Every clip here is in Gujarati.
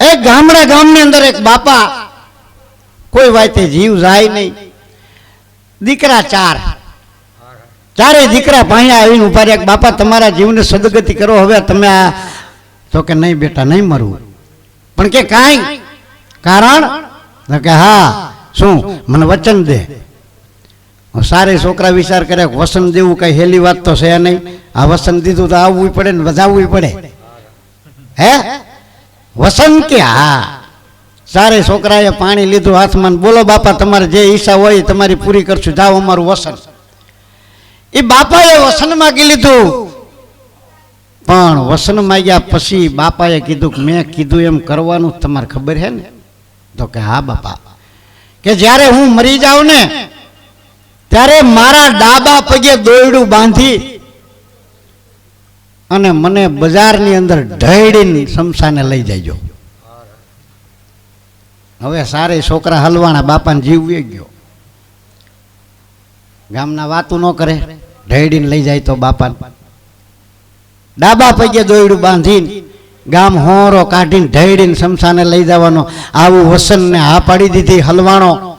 એક ગામડા ગામની અંદર એક બાપા, કોઈ વાતે જીવ જાય નહીં. દીકરા ચાર. ચારે દીકરા ભાણ્યા આવીને ઊભા રહ્યા બાપા, તમારા જીવને સદગતિ કરો, હવે તમે આ તો કે, નહીં બેટા, નહીં મરવું. પણ કે કાંઈ? કારણ? તો કે, હા, શું? મને વચન દે. સારે છોકરા વિચાર કરે વસન દેવું કઈ હેલી વાત તો છે નહીં. આ વસન દીધું તો આવવું પડે ને વધાવવું પડે. હે? વસન કે હા સારે છોકરાએ પાણી લીધું હાથમાં બોલો, બાપા, તમારે જે ઈચ્છા હોય તમારી પૂરી કરશું. જાઓ અમારું વસન. એ બાપાએ વસન માગી લીધું? પણ વસન માગ્યા પછી બાપાએ કીધું કે મેં કીધું એમ કરવાનું તમારે ખબર છે ને? તો કે, હા, બાપા. કે જ્યારે હું મરી જાઉં ને, ત્યારે મારા ડાબા પગે દોયડું બાંધી અને મને બજારની અંદર ઢળીને શમશાને લઈ જાયજો હવે સારે છોકરા હલવાના બાપાને જીવ વે ગયો. ગામના વાતું ન કરે. ઢળીને લઈ જાય તો બાપાને. ડાબા પગે દોયડું બાંધીને ગામ હોરો કાઢીને ઢળીને શમશાને લઈ જવાનો. આવું વસનને હા પાડી દીધી હલવાણો.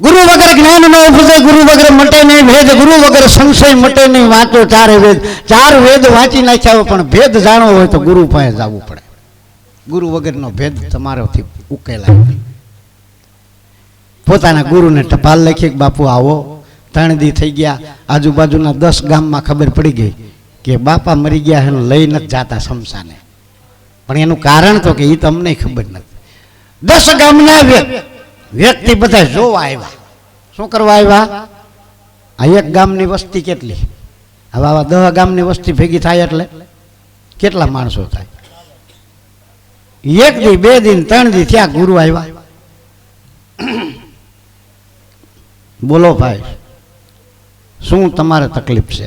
ગુરુ વગર જ્ઞાન ન ઉપજે, ગુરુ વગર મટે નહીં ભેદ, ગુરુ વગર સંશય મટે નહીં વાંચો, ચારે વેદ. ચાર વેદ વાંચી નાખ્યા હોય, પણ ભેદ જાણવો હોય તો ગુરુ પાસે જવું પડે. ગુરુ વગરનો ભેદ તમારાથી ઉકેલાય પોતાના ગુરુને ટપાલ લખી બાપુ આવો. ત્રણ દી થઈ ગયા. આજુબાજુના દસ ગામમાં ખબર પડી ગઈ કે બાપા મરી ગયા એને લઈ નથી જાતા શમશાને. પણ એનું કારણ તો કે એ તમને ખબર નથી. દસ ગામના વ્ય- વ્યક્તિ બધા જોવા આવ્યા. શું કરવા આવ્યા? આ એક ગામની વસ્તી કેટલી? હવે આવા દહ ગામની વસ્તી ભેગી થાય એટલે કેટલા માણસો થાય? એક દી બે દિન ત્રણ દી થયા ગુરુ આવ્યા. બોલો ભાઈ શું તમારે તકલીફ છે?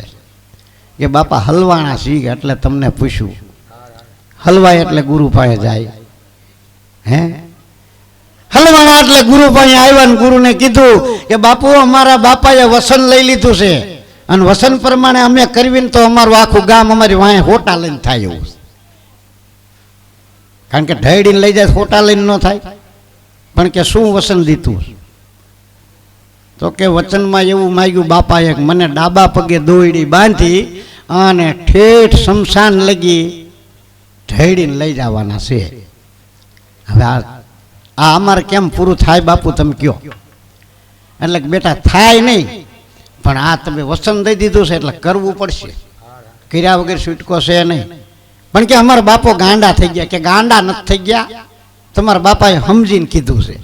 કે બાપા હલવાણા શીખ એટલે તમને પૂછ્યું હલવાય એટલે ગુરુ પાસે જાય. હે? હલવાણા એટલે ગુરુ પાસે આવ્યા ગુરુને કીધું કે બાપુ, અમારા બાપાએ વસન લઈ લીધું છે. અને વસન પ્રમાણે અમે કરવીને તો અમારું આખું ગામ અમારી વાંહે હોટા લઈને થાય એવું કારણ કે ઢળીને લઈ જાય હોટા લઈને ન થાય. પણ કે શું વસન દીધું તો કે વચનમાં એવું માગ્યું, બાપાએ મને ડાબા પગે દોયડી બાંધી અને ઠેઠ શમશાન લગી ઢળીને લઈ જવાના છે. હવે આ આ અમારે કેમ પૂરું થાય બાપુ તમે કયો? એટલે બેટા, થાય નહીં. પણ આ તમે વસન દઈ દીધું છે, એટલે કરવું પડશે. કર્યા વગર છૂટકો છે નહીં. પણ કે અમારા બાપો ગાંડા થઈ ગયા, કે ગાંડા નથી થઈ ગયા, તમારા બાપાએ સમજીને કીધું છે.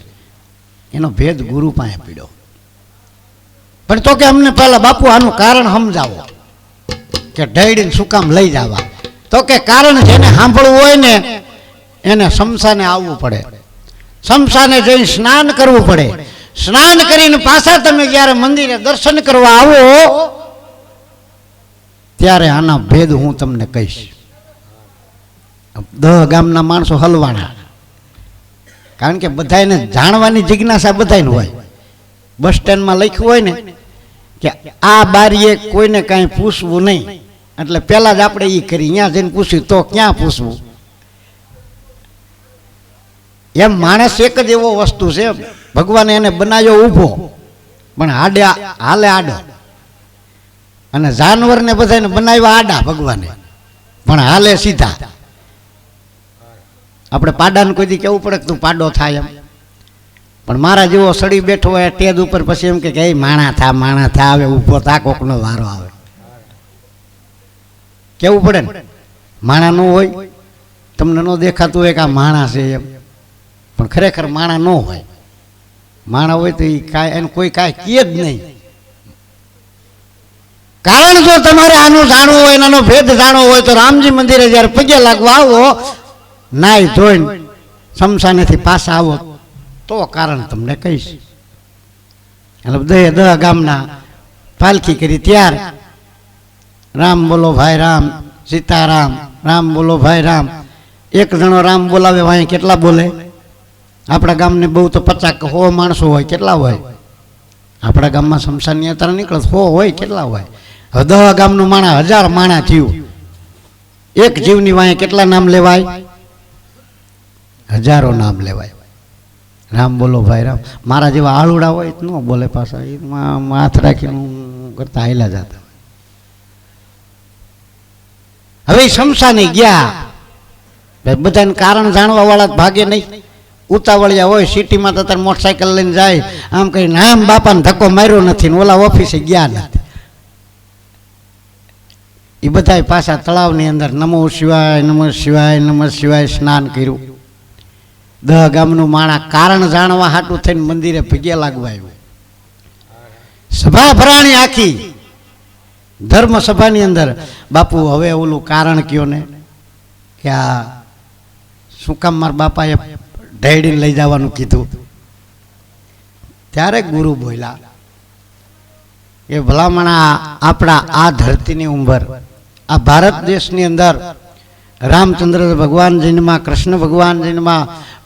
એનો ભેદ ગુરુ પાસે પીડ્યો. પણ તો કે અમને પહેલા બાપુ આનું કારણ સમજાવો. કે ઢળીને શું કામ લઈ જવા. તો કે કારણ જેને સાંભળવું હોય ને, એને શમશાને આવવું પડે. શમશાને જઈને સ્નાન કરવું પડે. સ્નાન કરીને પાછા તમે જ્યારે મંદિરે દર્શન કરવા આવો, ત્યારે આના ભેદ હું તમને કહીશ. દહ ગામના માણસો હલવાના. કારણ કે બધાને જાણવાની જિજ્ઞાસા બધાને હોય. બસ સ્ટેન્ડમાં લખ્યું હોય ને કે આ બારીએ કોઈને કાંઈ પૂછવું નહીં. એટલે પહેલા જ આપણે એ કરી અહીંયા જઈને પૂછ્યું, તો ક્યાં પૂછવું? એમ માણસ એક જ એવો વસ્તુ છે, ભગવાને એને બનાવ્યો ઊભો. પણ આડે હાલે આડો. અને જાનવરને બધાને બનાવ્યા આડા ભગવાને. પણ હાલે સીધા. આપણે પાડાને કોઈ કેવું પડે તું પાડો થાય એમ. પણ મારા જેવો સડી બેઠો હોય ટેજ ઉપર પછી એમ કે કે, "એ માણા થા માણા થા, આવે, ઊભો થા, કોકનો વારો આવે. કેવું પડે ને? માણા ન હોય. તમને ન દેખાતું હોય કે આ માણા છે એમ. પણ ખરેખર માણા ન હોય. માણા હોય તો એ કાંઈ, એને કોઈ કાંઈ કહે જ નહીં. કારણ જો તમારે આનું જાણવું હોય અને ભેદ જાણવો હોય તો રામજી મંદિરે જ્યારે પગે લાગવા આવો નાય ધોઈને સમસાનેથી પાછા આવો, તો કારણ તમને કહીશ. એટલે દહે દહ ગામના પાલખી કરી ત્યાર. રામ બોલો ભાઈ રામ, સીતારામ, રામ બોલો ભાઈ રામ. એક જણો રામ બોલાવે વાંહે કેટલા બોલે? આપણા ગામને બહુ તો પચાસ હો માણસો હોય, કેટલા હોય? આપણા ગામમાં શમશાનની યાત્રા નીકળે હો હોય, કેટલા હોય? હવે દહ ગામનું માણા, હજાર માણા થયું. એક જીવની વાંહે કેટલા નામ લેવાય? હજારો નામ લેવાય. રામ બોલો ભાઈ, રામ. મારા જેવા આળુડા હોય ન બોલે પાછા. એમાં હાથ રાખીને હું કરતા હાયલા જતા. હવે શમશાને ગયા. બધાને કારણ જાણવા વાળા ભાગે નહીં. ઉતાવળિયા હોય, સિટીમાં તો તાર મોટરસાયકલ લઈને જાય. આમ કઈ નામ બાપાને ધક્કો માર્યો નથી ને ઓલા ઓફિસે ગયા નથી. એ બધાય પાછા તળાવની અંદર, નમો શિવાય, નમઃ શિવાય નમઃ શિવાય, સ્નાન કર્યું. દહ ગામનું માણા કારણ જાણવા હાટું થઈને મંદિરે ભગ્યા લાગવા આવ્યું. સભા ભરાણી આખી. ધર્મ સભાની અંદર, બાપુ, હવે ઓલું કારણ કયો ને? કે આ, શું કામ મારા બાપાએ ઢેડીને લઈ જવાનું કીધું. ત્યારે ગુરુ બોલ્યા, એ ભલામણા આપણા આ ધરતીની ઉંમર, આ ભારત દેશની અંદર રામચંદ્ર ભગવાન જન્મા, કૃષ્ણ ભગવાન જન્મા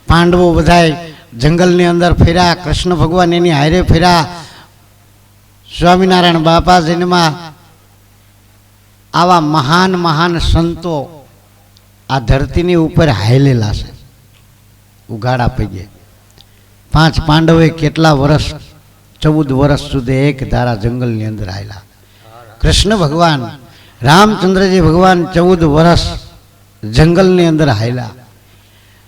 પાંડવો બધાય જંગલની અંદર ફેર્યા, કૃષ્ણ ભગવાન એની હારે ફેર્યા, સ્વામિનારાયણ બાપા જન્મા આવા મહાન મહાન સંતો આ ધરતીની ઉપર હાયલેલા છે. ઉગાડા પૈયે પાંચ પાંડવે કેટલા વર્ષ ચૌદ વર્ષ સુધી એક ધારા જંગલની અંદર આવેલા કૃષ્ણ ભગવાન, રામચંદ્રજી ભગવાન ચૌદ વર્ષ જંગલની અંદર હાયલા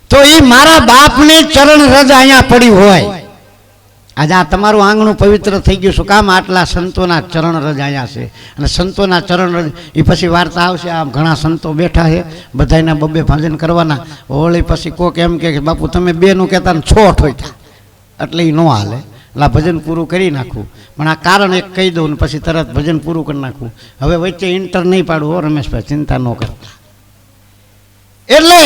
તો એ મારા બાપની ચરણ રજ અહીંયા પડી હોય. આજે આ તમારું આંગણું પવિત્ર થઈ ગયું શું કામ આટલા સંતોના ચરણ રજ અહીંયા છે. અને સંતોના ચરણ રજ એ પછી વાર્તા આવશે. આમ ઘણા સંતો બેઠા છે. બધાના બબ્બે ભજન કરવાના. હોળી પછી કોક એમ કે બાપુ, તમે બેનું કહેતા ને છો ઠોક્યા એટલે એ ન હાલે. એટલે આ ભજન પૂરું કરી નાખું. પણ આ કારણ એક કહી દઉં ને પછી તરત ભજન પૂરું કરી નાખું. હવે વચ્ચે ઇન્ટર નહીં પાડવું હો, રમેશભાઈ, ચિંતા ન કરતા. એટલે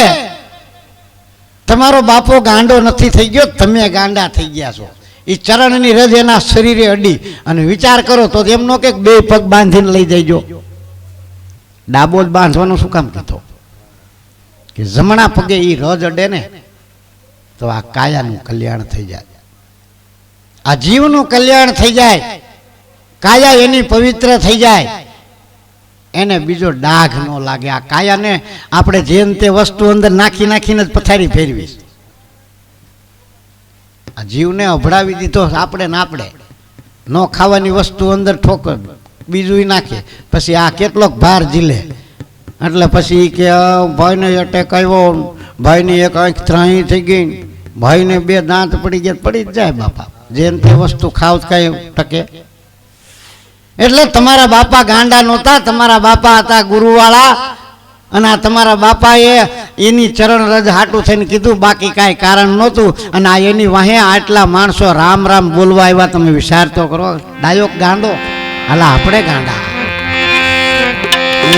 તમારો બાપો ગાંડો નથી થઈ ગયો, તમે ગાંડા થઈ ગયા છો. એ ચરણની રજ એના શરીરે અડી. અને વિચાર કરો તો એમનો કે બે પગ બાંધીને લઈ જઈજો ડાબો જ બાંધવાનું શું કામ કીધો? કે જમણા પગે એ રજ અડે ને, તો આ કાયાનું કલ્યાણ થઈ જાય. આ જીવનું કલ્યાણ થઈ જાય. કાયા એની પવિત્ર થઈ જાય. એને બીજો ડાઘ ન લાગે. આ કાયાને આપણે જેમ તે વસ્તુ અંદર નાખી નાખીને જ પથારી ફેરવી આ જીવને અભડાવી દીધો આપણે ને આપણે. ન ખાવાની વસ્તુ અંદર ઠોકર બીજું નાખે પછી આ કેટલોક ભાર ઝીલે. એટલે પછી કે ભાઈને અટેક આવ્યો, ભાઈની એક આંખ ત્રાહી થઈ ગઈ. ભાઈને બે દાંત પડી ગયા, પડી જ જાય બાપા. જેમ તે વસ્તુ ખાવ કઈ ટકે. એટલે તમારા બાપા ગાંડા નહોતા, તમારા બાપા હતા ગુરુવાળા. અને આ તમારા બાપાએ એની ચરણ રજ હાટું થઈને કીધું, બાકી કાંઈ કારણ નહોતું. અને આ એની વાહે આટલા માણસો રામ રામ બોલવા આવ્યા. તમે વિચાર કરો, ડાયો ગાંડો. હાલા, આપણે ગાંડા.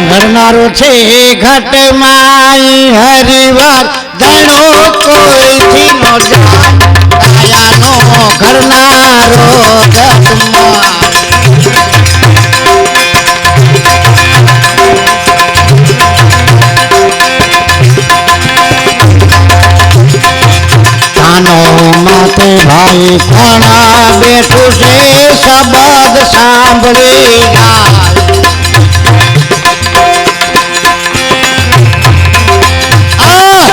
ભરનારો છે ઘટમાં હરિવાર, જાણો ભાઈ ઘણા બેઠું છે, શબ્દ સાંભળી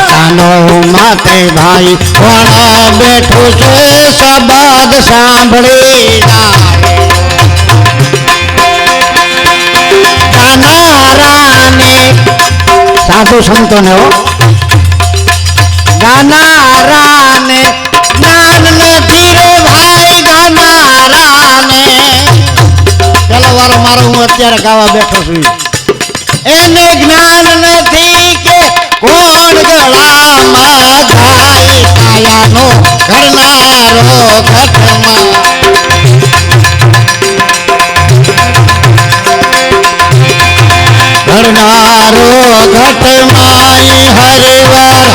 કાનો માતે ભાઈ ઘણા બેઠું છે, શબ્દ સાંભળી સાધુ સંતોને હો. ગાનારાને મારો હું અત્યારે ગાવા બેઠો છું એને જ્ઞાન નથી કે કોણ ગળામાં જાય કાયાનો ઘરનારો ઘટમાં ઘરનારો ઘટમાઈ હરિવાર